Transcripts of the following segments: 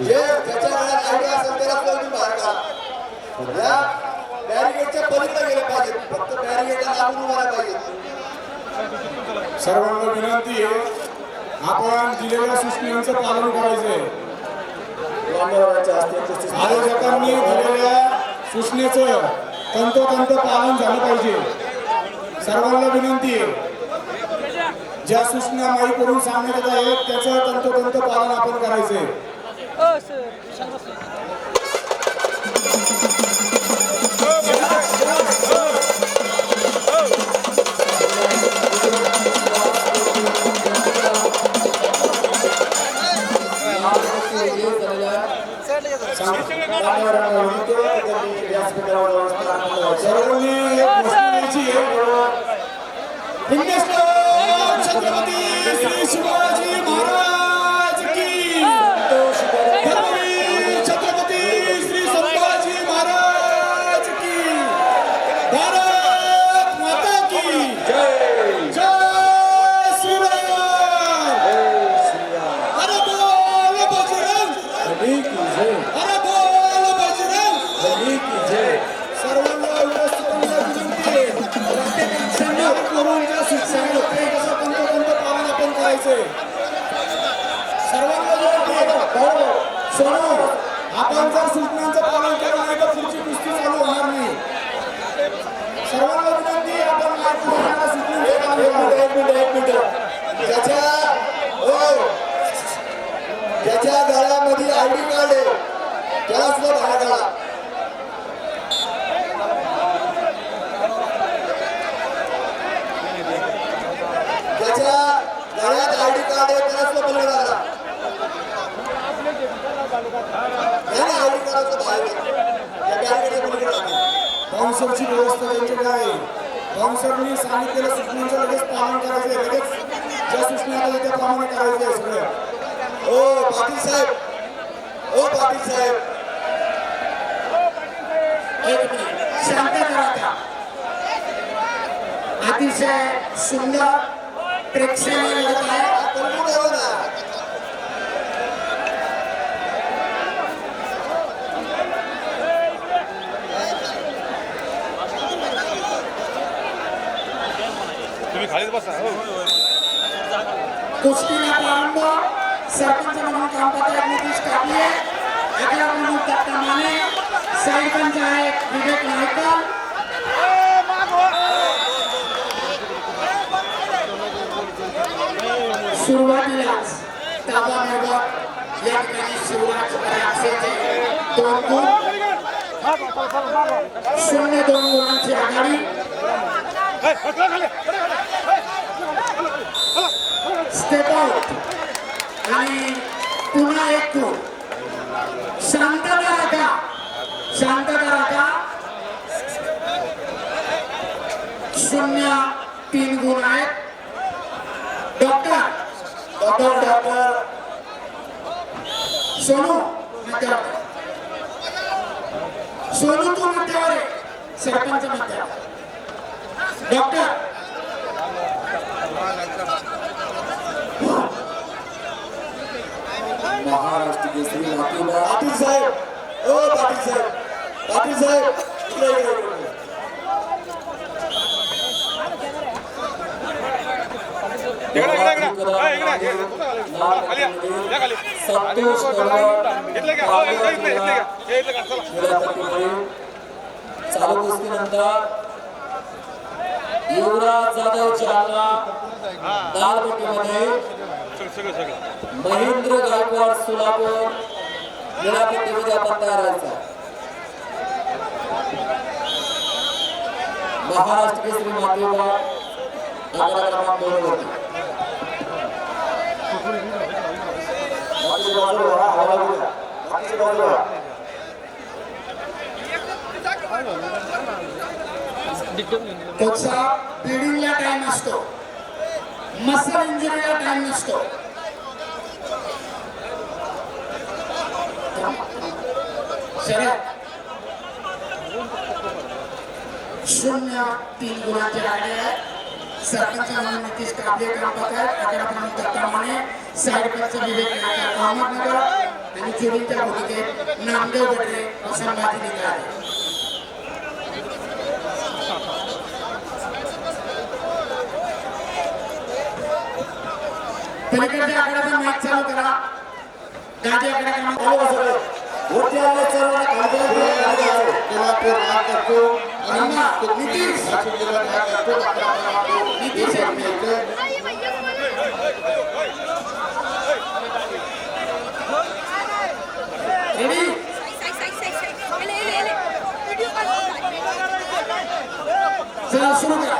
जे ज्याच्या गळ्यात आयडिया असेल त्याला तुम्ही बाहेर काढा. या बॅरिकेडच्या पलीकडे गेले पाहिजेत फक्त लागून उभा सर्वांना विनंती आहे आपण दिलेल्या सूचनांचं पालन हस्ते उपस्थित आयोजकांनी दिलेल्या सूचनेचं तंतोतंत पालन झालं पाहिजे. सर्वांना विनंती आहे ज्या सूचना माईकडून सांगण्यात येत आहेत त्याचं तंतोतंत पालन आपण करायचंय. व्यासपीठावर व्यवस्था करावी. सर्वांनी आपण सर्वांना आपण जर सूचनांचा पालन केलं नाही तर पुढची कुस्ती चालू होणार नाही सर्वांना विनंती आहे आपण मार्गदर्शनाला सूचनांचं एक पालन मिनिट करा. एक मिनिट एक मिनिट ज्याच्या हो. ज्याच्या गळ्यामध्ये आयडी कार्ड आहे त्याला सुद्धा बाहेर काढा ज्याच्या गळ्यात आयडी कार्ड आहे त्याला सुद्धा पलीकडे काढा नाही आयडी कार्ड बाहेर काढा. त्या बॅरिकेडच्या पलीकडे व्यवस्था त्यांच्याकडे आहे काउन्सरनी सांगितलेल्या सूचनांचं लगेच पालन करायचं लगेच. ज्या इथे आहेत करायचे करायचं सगळं. ओ पाटील साहेब. ओ पाटील साहेब. एक मिनिट. शांत करा अतिशय सुंदर प्रेक्षणीय तुम्ही खालीच बसा. हो, हो, हो. कुस्तीला प्रारंभ सरपंच म्हणून काम करतात नितीश कापले एकला म्हणून दत्ता माने सरपंच आहेत विवेक नायकर सुरुवातीलाच ताबा नगर या ठिकाणी सुरुवात करायचे दोन गुण शून्य दोन गुणांची आघाडी. स्टेप आउट आणि पुन्हा एक गुण शांतता राखा. शांतता राखा. शून्य तीन गुण आहेत. डॉक्टर डॉक्टर डॉक्टर सोनू मध्यावर सोनू तू मध्यावर आहे सरपंच मध्यावर डॉक्टर महाराष्ट्र केसरी मातीला पाटील साहेब. ओ पाटील साहेब. पाटील साहेब. हे, संतोष चला. कुस्तीनंतर युवराज जाधव सगळं सगळं महेंद्र गायकवाड सोलापूर. निळापट्टीमध्ये आपण महाराष्ट्र केसरी मातेला आकडा क्रमांक दोन बाजूला हवा बाजूला टाइम असतो. मसल इंजुरीला टाइम नसतो शरद शून्य तीन गुणांचे राहिले आहेत सरपंच म्हणून नितीश काबले काम करत आहेत अकरा प्रमुख दत्ता माने साहेबचं विवेक नायकर अहमदनगर आणि चोरीच्या भूमिकेत नामदेव गडरे व संभाजी निघाले पलीकडच्या आकड्याचा माईक चालू करा गादी आकडा क्रमांक चालू बसा रे. वरती आले सर्वांना खांद्याला घेऊन खाली जायचं. कोल्हापूर राग करतो आणि नितीश. नाशिक जिल्हा राग करतो. अकरा क्रमांक. नितीश आहे. एक. रेडी चला सुरू करा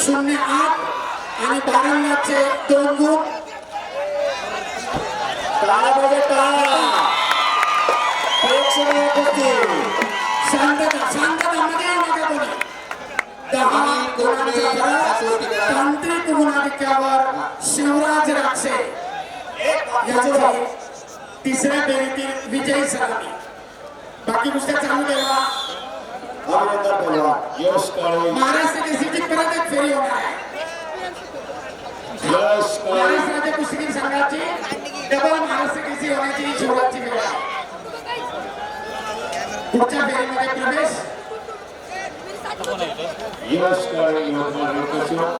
शून्य आठ आणि बारांचे दोन गुण टाळा पाहिजे टाळा प्रेक्षणीय कुस्ती शांतता शांततामध्ये नका कोणी दहा गुणांचा फरक तांत्रिक गुणाधिक्यावर शिवराज राक्षे याचे तिसऱ्या फेरीतील विजयी सलामी बाकी कुस्त्या चालू ठेवा अभिनंदन यश काळे महाराष्ट्र केसरीची परत एक फेरी होणार आहे यश काळे महाराष्ट्राच्या कुस्तीगीर संघाची डबल महाराष्ट्र केसरी होण्याची ही वेळ आहे पुढच्या फेरीमध्ये प्रवेश यश काळे